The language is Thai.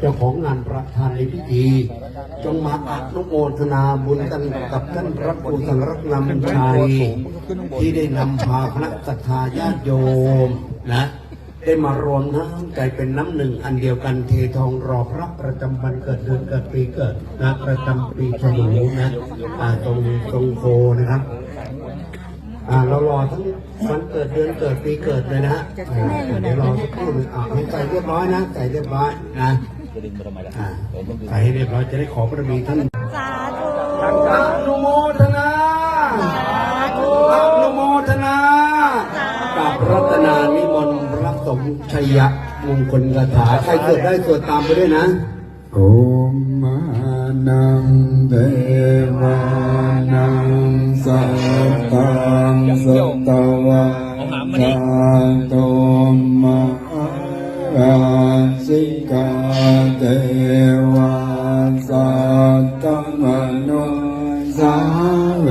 เจ้าของงานประธานในพิธี จงมาอนุโมทนาบุญกันกับท่านพระครูสังรักนำชัยที่ได้นำพาคณะศรัทธาญาติโยมนะได้มารวมน้ำใจเป็นน้ำหนึ่งอันเดียวกันเททองรอพระประจำวันเกิดเดือนเกิดปีเกิดนะประจำปีฉลูนะตรงตรงโคนะครับอ่าเรารอทั้งวันเกิดเดือนเกิดปีเกิดเลยนะฮะเดี๋ยวรอสักครู่หนึงอ่าให้ใจเรียบร้อยนะใจเรียบร้อยนะ อ่าใส่ให้เรียบร้อยจะได้ขอบารมีท่านสาธุอนุโมทนาอนุโมทนากับรัตนานิมนต์พระสมชัยมงคลคาถาใครเกิดได้สวดตามไปด้วยนะ โอมมานังเทวานังสัตตังสัตวะสาโตมารา สิกาเทวาสัตมนุสาเว